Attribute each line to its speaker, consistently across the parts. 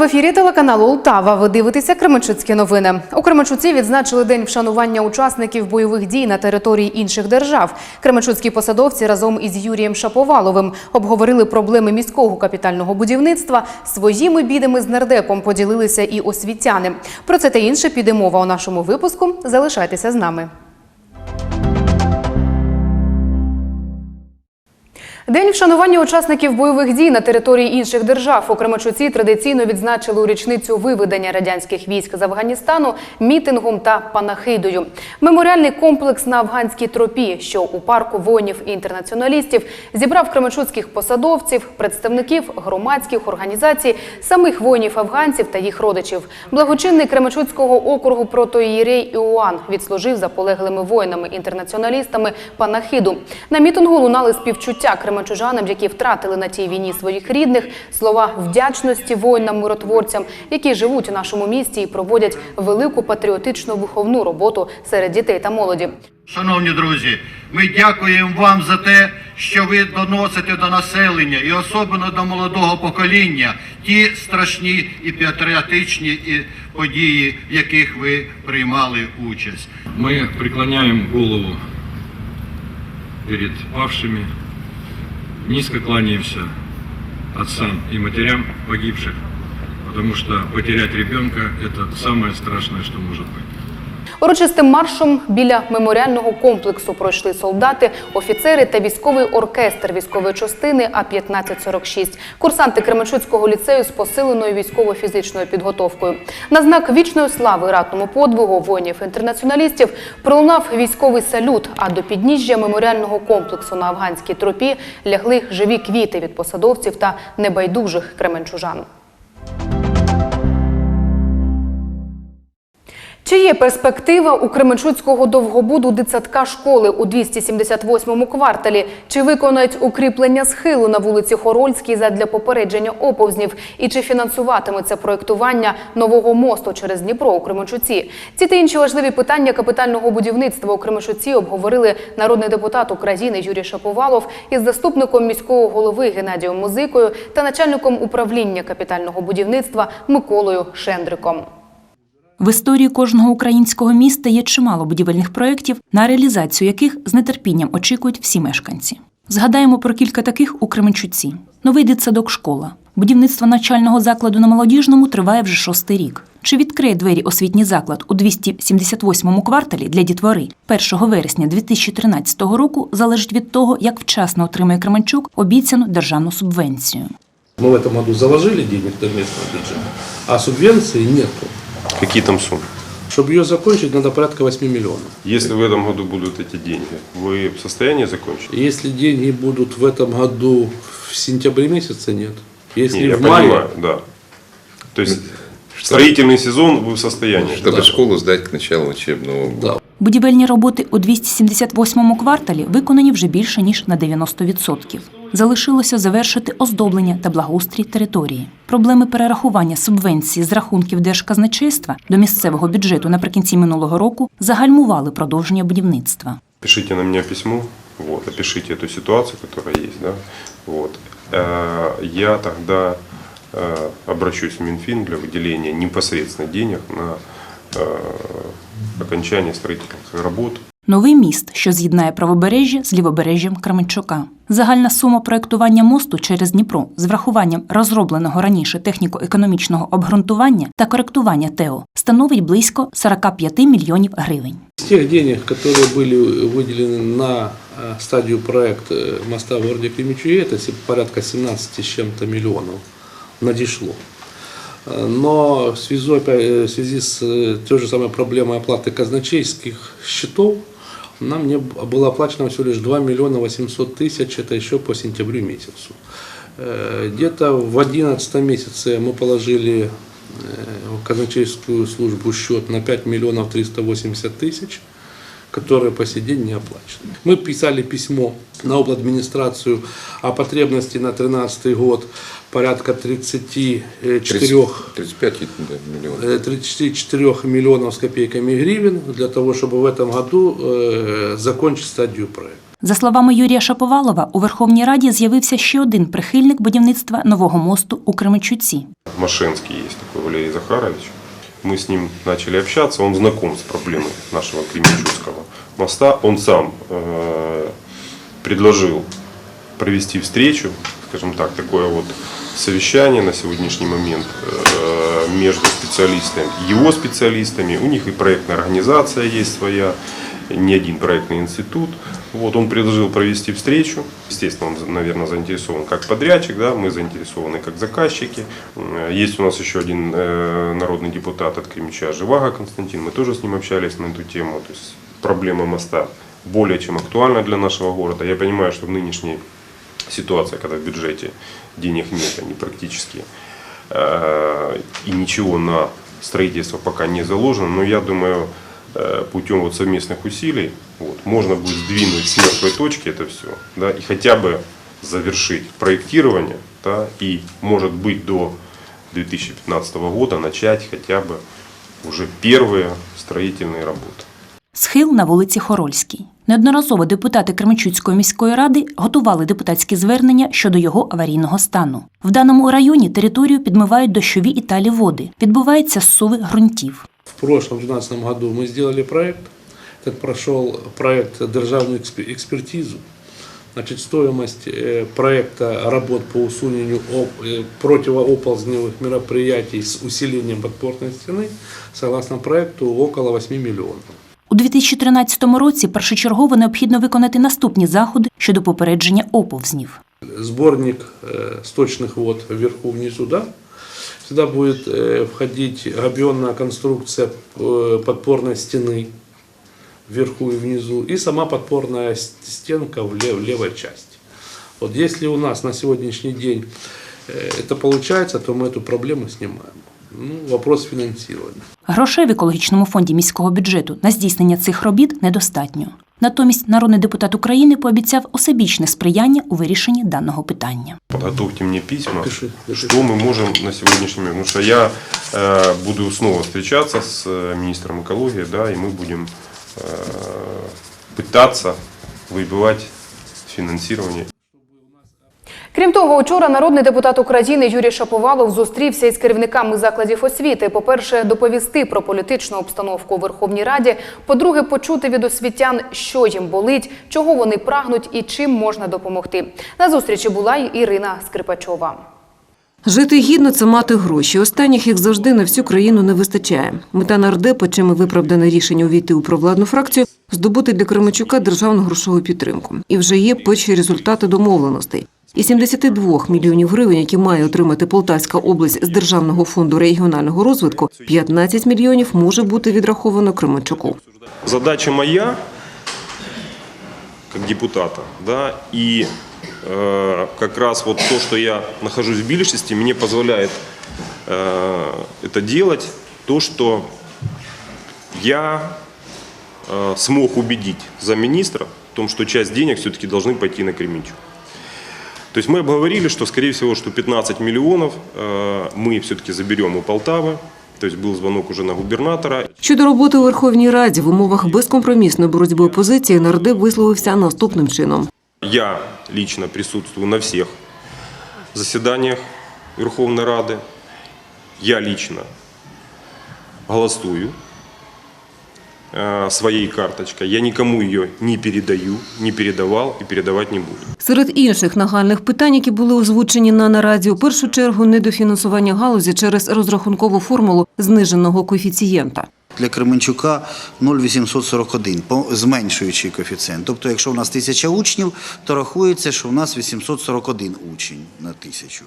Speaker 1: в ефірі телеканалу Ултава. Ви дивитеся Кременчуцькі новини. У Кременчуці відзначили день вшанування учасників бойових дій на території інших держав. Кременчуцькі посадовці разом із Юрієм Шаповаловим обговорили проблеми міського капітального будівництва. Своїми бідами з нардепом поділилися і освітяни. Про це та інше піде мова у нашому випуску. Залишайтеся з нами. День вшанування учасників бойових дій на території інших держав у Кременчуці традиційно відзначили у річницю виведення радянських військ з Афганістану мітингом та панахидою. Меморіальний комплекс на афганській тропі, що у парку воїнів і інтернаціоналістів, зібрав кременчуцьких посадовців, представників громадських організацій, самих воїнів афганців та їх родичів. Благочинний Кременчуцького округу протоієрей Іоанн відслужив за полеглими воїнами-інтернаціоналістами панахиду. На мітингу лунали співчуття кременчужанам, які втратили на тій війні своїх рідних, слова вдячності воїнам-миротворцям, які живуть у нашому місті і проводять велику патріотичну виховну роботу серед дітей та молоді.
Speaker 2: Шановні друзі, ми дякуємо вам за те, що ви доносите до населення і особливо до молодого покоління ті страшні і патріотичні події, в яких ви приймали участь.
Speaker 3: Мы преклоняем голову перед павшими, низко кланяемся отцам и матерям погибших, потому что потерять ребенка – это самое страшное, что может быть.
Speaker 1: Урочистим маршом біля меморіального комплексу пройшли солдати, офіцери та військовий оркестр військової частини А-1546, курсанти Кременчуцького ліцею з посиленою військово-фізичною підготовкою. На знак вічної слави ратному подвигу воїнів-інтернаціоналістів пролунав військовий салют, а до підніжжя меморіального комплексу на афганській тропі лягли живі квіти від посадовців та небайдужих кременчужан. Чи є перспектива у Кременчуцького довгобуду дитсадка школи у 278-му кварталі? Чи виконають укріплення схилу на вулиці Хорольській задля попередження оповзнів? І чи фінансуватиметься проєктування нового мосту через Дніпро у Кременчуці? Ці та інші важливі питання капітального будівництва у Кременчуці обговорили народний депутат України Юрій Шаповалов із заступником міського голови Геннадієм Музикою та начальником управління капітального будівництва Миколою Шендриком.
Speaker 4: В історії кожного українського міста є чимало будівельних проєктів, на реалізацію яких з нетерпінням очікують всі мешканці. Згадаємо про кілька таких у Кременчуці: новий дитсадок школа. Будівництво навчального закладу на молодіжному триває вже шостий рік. Чи відкриє двері освітній заклад у 278-му кварталі для дітвори 1 вересня 2013 року залежить від того, як вчасно отримає Кременчук обіцяну державну субвенцію.
Speaker 5: Мы в этом году заложили денег до местного бюджета, а субвенции нету.
Speaker 6: Какие там суммы?
Speaker 5: Чтобы ее закончить, надо порядка 8 миллионов.
Speaker 6: Если в этом году будут эти деньги, вы в состоянии закончить?
Speaker 5: Если деньги будут в этом году в сентябре месяце, нет. Если
Speaker 6: Не, я
Speaker 5: в мае,
Speaker 6: понимаю, да. То есть строительный сезон вы в состоянии?
Speaker 7: Чтобы школу сдать к началу учебного года.
Speaker 5: да.
Speaker 4: Будівельні роботи у 278-му кварталі виконані вже більше ніж на 90%. Залишилося завершити оздоблення та благоустрій території. Проблеми перерахування субвенції з рахунків держказначейства до місцевого бюджету наприкінці минулого року загальмували продовження будівництва.
Speaker 6: Пишите на меня письмо, вот, опишите эту ситуацию, которая есть, да, вот. Э, Я тогда э, обращусь в Минфин для выделения непосредственно денег на э, окончание строительных работ.
Speaker 4: Новий міст, що з'єднає правобережжя з лівобережжям Кременчука. Загальна сума проєктування мосту через Дніпро з врахуванням розробленого раніше техніко-економічного обґрунтування та коректування ТЕО становить близько 45 мільйонів гривень.
Speaker 5: Из тех денег, которые были выделены на э, стадию проекта моста в городе Кремичуе, это се- порядка 17 с чем-то миллионов надешло. Но в связи, э, в связи с э, той же самой проблемой оплаты казначейских счетов, нам не было оплачено всего лишь 2 миллиона 800 тысяч, это еще по сентябрю месяцу. Э, Где-то в 11 месяце мы положили в казначейскую службу счет на 5 миллионов 380 тысяч, которые по сей день не оплачены. Мы писали письмо на обладминистрацию о потребности на 2013 год порядка 34
Speaker 7: 35 да, миллионов.
Speaker 5: э, 34 миллионов с копейками гривен для того, чтобы в этом году э, закончить стадию проекта.
Speaker 4: За словами Юрія Шаповалова, у Верховній Раді з'явився ще один прихильник будівництва нового мосту у Кременчуці.
Speaker 6: Машинский есть такой Валерий Захарович. Мы с ним начали общаться, он знаком с проблемой нашего Кременчугского моста. Он сам э, предложил провести встречу, скажем так, такое вот совещание на сегодняшний момент э, между специалистами, его специалистами. У них и проектная организация есть своя, не один проектный институт. Вот он предложил провести встречу. Естественно, он, наверное, заинтересован как подрядчик, да, мы заинтересованы как заказчики. Э, Есть у нас еще один э, народный депутат от Кремча, Живаго Константин. Мы тоже с ним общались на эту тему. То есть проблема моста более чем актуальна для нашего города. Я понимаю, что в нынешней ситуации, когда в бюджете денег нет, они практически э, и ничего на строительство пока не заложено, но я думаю, путем вот совместных усилий вот, можно будет сдвинуть с мертвой точки это все, да, и хотя бы завершить проектирование, да, и может быть до 2015 года начать хотя бы уже первые строительные работы.
Speaker 4: Схил на вулиці Хорольській. Неодноразово депутати Кременчуцької міської ради готували депутатські звернення щодо його аварійного стану. В даному районі територію підмивають дощові і талі води. Відбувається зсуви ґрунтів.
Speaker 5: В прошлом, 2012 году, мы сделали проект. Этот прошел проект державную экспе- экспертизу. Значит, стоимость э, проекта работ по усунению оп- э, противооползневых мероприятий с усилением подпорной стены, согласно проекту, около 8 миллионов.
Speaker 4: У 2013 році першочергово необхідно виконати наступні заходи щодо попередження оповзнів.
Speaker 5: Сборник э, сточных вод вверху внизу, да? Сюда будет э, входить габионная конструкция э, подпорной стены вверху и внизу, и сама подпорная с- стенка в, лев- в левой части. Вот если у нас на сегодняшний день э, это получается, то мы эту проблему снимаем. Ну, вопрос финансирования.
Speaker 4: Грошей в екологічному фонді міського бюджету на здійснення цих робіт недостатньо. Натомість народний депутат України пообіцяв осебічне сприяння у вирішенні даного питання.
Speaker 6: Подготовьте мне письма,
Speaker 5: Пиши, пиши.
Speaker 6: что мы можем на сегодняшний момент. Потому что я э, буду снова встречаться с э, министром экологии, да, и мы будем э, пытаться выбивать финансирование
Speaker 1: Крім того, учора народний депутат України Юрій Шаповалов зустрівся із керівниками закладів освіти. По-перше, доповісти про політичну обстановку у Верховній Раді. По-друге, почути від освітян, що їм болить, чого вони прагнуть і чим можна допомогти. На зустрічі була й Ірина Скрипачова.
Speaker 8: Жити гідно це мати гроші. Останніх їх завжди на всю країну не вистачає. Мета нардепа, чим і виправдане рішення увійти у провладну фракцію, здобути для Кременчука державну грошову підтримку. І вже є перші результати домовленостей. І 72 мільйонів гривень, які має отримати Полтавська область з Державного фонду регіонального розвитку, 15 мільйонів може бути відраховано Кременчуку.
Speaker 6: Задача моя, как депутата, да, и э, как раз вот то, что я нахожусь в Билишести, мне позволяет э, это делать, то, что я э, смог убедить замминистра в том, что часть денег все-таки должны пойти на Кременчук. То есть мы обговорили, что, скорее всего, что 15 миллионов э, мы все-таки заберем у Полтавы. То есть был звонок уже на губернатора.
Speaker 8: Щодо роботи у Верховній Раді в умовах безкомпромісної боротьби опозиції нардеп висловився наступним чином.
Speaker 6: Я лично присутствую на всех заседаниях Верховной Рады. Я лично голосую э, карточки. Я нікому її не передаю, не передавав і передавати не буду.
Speaker 8: Серед інших нагальних питань, які були озвучені на нараді, у першу чергу недофінансування галузі через розрахункову формулу зниженого коефіцієнта.
Speaker 9: Для Кременчука 0,841, по- зменшуючий коефіцієнт. Тобто, якщо у нас тисяча учнів, то рахується, що у нас 841 учень на тисячу.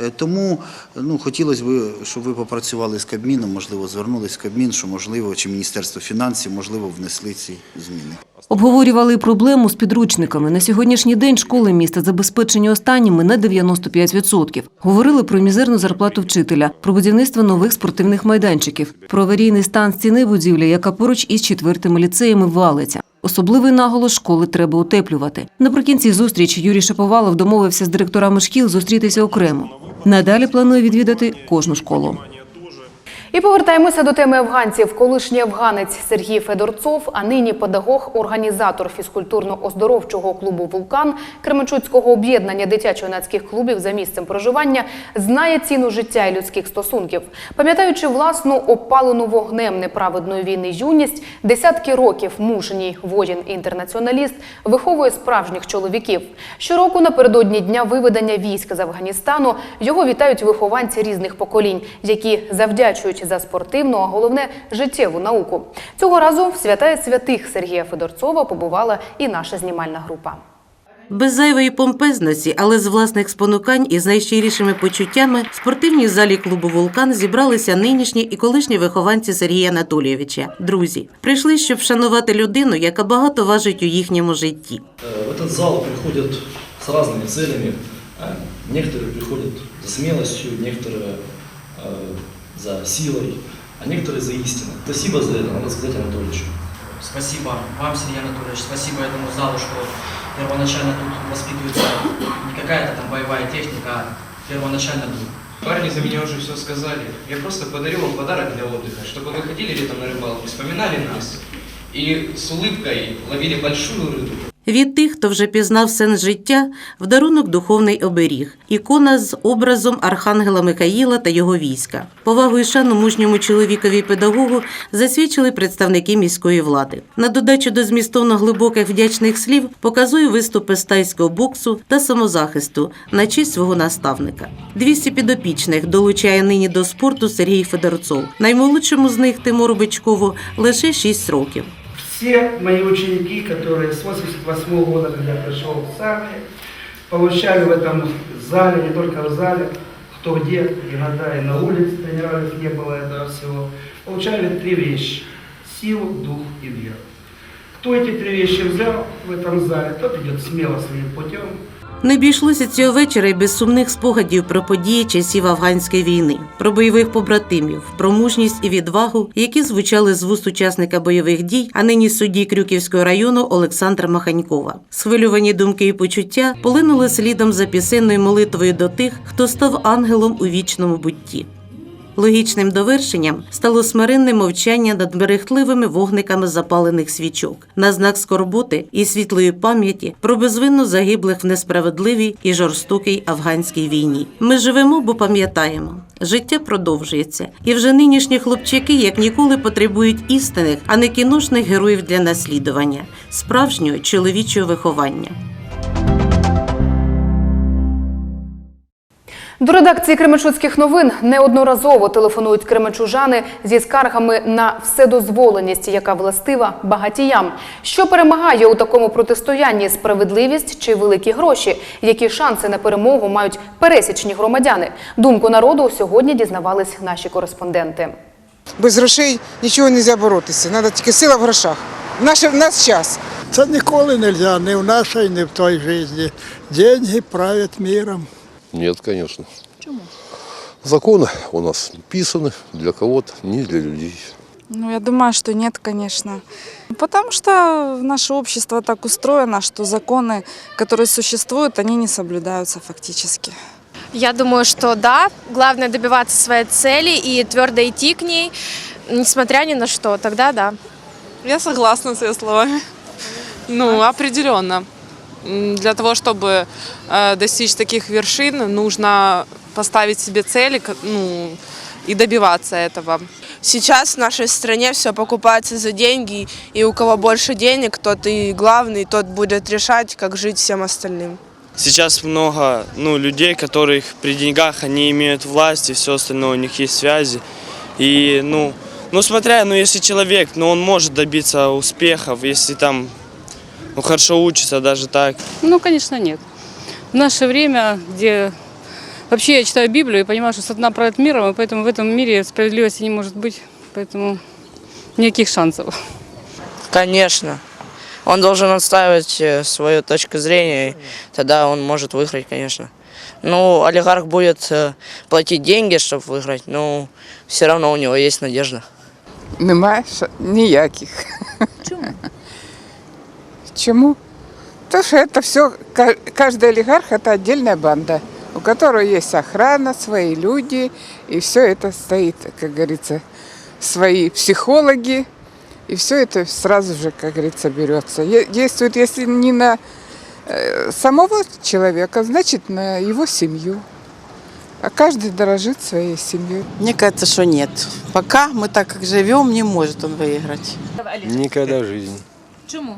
Speaker 9: Е, Тому ну, хотілося б, щоб ви попрацювали з Кабміном, можливо, звернулись в Кабмін, що можливо, чи Міністерство фінансів, можливо, внесли ці зміни.
Speaker 8: Обговорювали проблему з підручниками. На сьогоднішній день школи міста забезпечені останніми на 95%. Говорили про мізерну зарплату вчителя, про будівництво нових спортивних майданчиків, про аварійний стан стіни будівлі, яка поруч із четвертими ліцеями валиться. Особливий наголос школи треба утеплювати. Наприкінці зустрічі Юрій Шаповалов домовився з директорами шкіл зустрітися окремо. Надалі планує відвідати кожну школу.
Speaker 1: І повертаємося до теми афганців. Колишній афганець Сергій Федорцов, а нині педагог, організатор фізкультурно-оздоровчого клубу Вулкан Кременчуцького об'єднання дитячо-юнацьких клубів за місцем проживання, знає ціну життя і людських стосунків. Пам'ятаючи власну опалену вогнем неправедної війни юність, десятки років мужній воїн-інтернаціоналіст виховує справжніх чоловіків. Щороку напередодні дня виведення військ з Афганістану його вітають вихованці різних поколінь, які завдячують за спортивну, а головне життєву науку. Цього разу в святая святих Сергія Федорцова побувала і наша знімальна група.
Speaker 10: Без зайвої помпезності, але з власних спонукань і з найщирішими почуттями в спортивній залі клубу Вулкан зібралися нинішні і колишні вихованці Сергія Анатолійовича. Друзі, прийшли, щоб вшанувати людину, яка багато важить у їхньому житті.
Speaker 11: Э, В этот зал приходят с разными целями. Э, Некоторые приходят за смелостью, некоторые э, за силой, а некоторые за истиной. Спасибо за это, надо сказать Анатольевичу.
Speaker 12: Спасибо вам, Сергей Анатольевич, спасибо этому залу, что первоначально тут воспитывается не какая-то там боевая техника, а первоначально дух.
Speaker 13: Парни за меня уже все сказали. Я просто подарю вам подарок для отдыха, чтобы вы ходили летом на рыбалку, вспоминали нас и с улыбкой ловили большую рыбу.
Speaker 10: Від тих, хто вже пізнав сенс життя, в дарунок духовний оберіг, ікона з образом Архангела Михаїла та його війська. Повагу і шану мужньому чоловікові педагогу засвідчили представники міської влади. На додачу до змістовно глибоких вдячних слів показує виступи з тайського боксу та самозахисту на честь свого наставника. 200 підопічних долучає нині до спорту Сергій Федорцов. Наймолодшому з них Тимуру Бичкову лише 6 років.
Speaker 14: Все мои ученики, которые с 88 года, когда я пришел в армию, получали в этом зале, не только в зале, кто где, иногда и на улице тренировались, не было этого всего, получали три вещи – силу, дух и веру. Кто эти три вещи взял в этом зале, тот идет смело своим путем,
Speaker 10: Не обійшлося цього вечора і без сумних спогадів про події часів афганської війни, про бойових побратимів, про мужність і відвагу, які звучали з вуст учасника бойових дій, а нині судді Крюківського району Олександра Маханькова. Схвилювані думки і почуття полинули слідом за пісенною молитвою до тих, хто став ангелом у вічному бутті. Логічним довершенням стало смиренне мовчання над мерехтливими вогниками запалених свічок на знак скорботи і світлої пам'яті про безвинно загиблих в несправедливій і жорстокій афганській війні. Ми живемо, бо пам'ятаємо. Життя продовжується, і вже нинішні хлопчаки як ніколи потребують істинних, а не кіношних героїв для наслідування, справжнього чоловічого виховання.
Speaker 1: До редакції Кременчуцьких новин неодноразово телефонують кременчужани зі скаргами на вседозволеність, яка властива багатіям. Що перемагає у такому протистоянні справедливість чи великі гроші? Які шанси на перемогу мають пересічні громадяни? Думку народу сьогодні дізнавались наші кореспонденти.
Speaker 15: Без грошей нічого не можна боротися. Треба тільки сила в грошах. В наш, в наш час.
Speaker 16: Це ніколи не можна, ні в нашій, ні в той житті. Деньги правять миром.
Speaker 7: Нет, конечно. Почему? Законы у нас писаны для кого-то, не для людей.
Speaker 17: Ну, я думаю, что нет, конечно. Потому что наше общество так устроено, что законы, которые существуют, они не соблюдаются фактически.
Speaker 18: Я думаю, что да, главное добиваться своей цели и твердо идти к ней, несмотря ни на что, тогда да.
Speaker 17: Я согласна с ее словами. Ну, определенно. Для того, чтобы э, достичь таких вершин, нужно поставить себе цели ну, и добиваться этого.
Speaker 18: Сейчас в нашей стране все покупается за деньги, и у кого больше денег, тот и главный, тот будет решать, как жить всем остальным.
Speaker 13: Сейчас много ну, людей, которых при деньгах они имеют власть и все остальное, у них есть связи. И, ну, ну смотря, ну если человек, ну он может добиться успехов, если там ну, хорошо учится, даже так.
Speaker 17: Ну, конечно, нет. В наше время, где вообще я читаю Библию и понимаю, что сатана правит миром, и поэтому в этом мире справедливости не может быть, поэтому никаких шансов.
Speaker 18: Конечно. Он должен отстаивать э, свою точку зрения, и тогда он может выиграть, конечно. Ну, олигарх будет э, платить деньги, чтобы выиграть, но все равно у него есть надежда.
Speaker 15: Немає ніяких. Чому? Чому? Тому що це все, кожен олігарх – це віддільна банда. у которого есть охрана, свои люди, и все это стоит, как говорится, свои психологи, и все это сразу же, как говорится, берется. Е- Действует, если не на э, самого человека, значит, на его семью. А каждый дорожит своей семьей.
Speaker 19: Мне кажется, что нет. Пока мы так как живем, не может он выиграть.
Speaker 20: Никогда в жизни.
Speaker 4: Чому?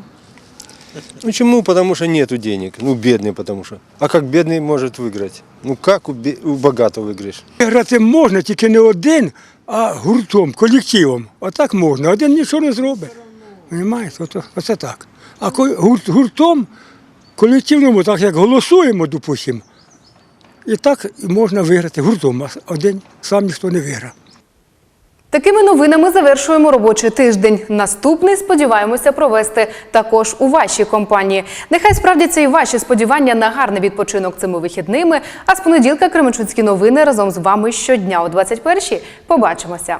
Speaker 20: Ну чему? Потому что нету денег. Ну бедный потому что. А как бедный может выиграть? Ну как у, бе- у богатого выиграешь?
Speaker 16: Грати можна тільки не один, а гуртом, колективом. Отак можна. Один нічого не зробить. Понимаєте? Ото, оце так. А ко- гурт, гуртом, колективному, так як голосуємо, допустимо, і так і можна виграти гуртом, а один сам ніхто не виграє.
Speaker 1: Такими новинами завершуємо робочий тиждень. Наступний сподіваємося провести також у вашій компанії. Нехай справдяться і ваші сподівання на гарний відпочинок цими вихідними. А з понеділка Кременчуцькі новини разом з вами щодня о 21-й. Побачимося.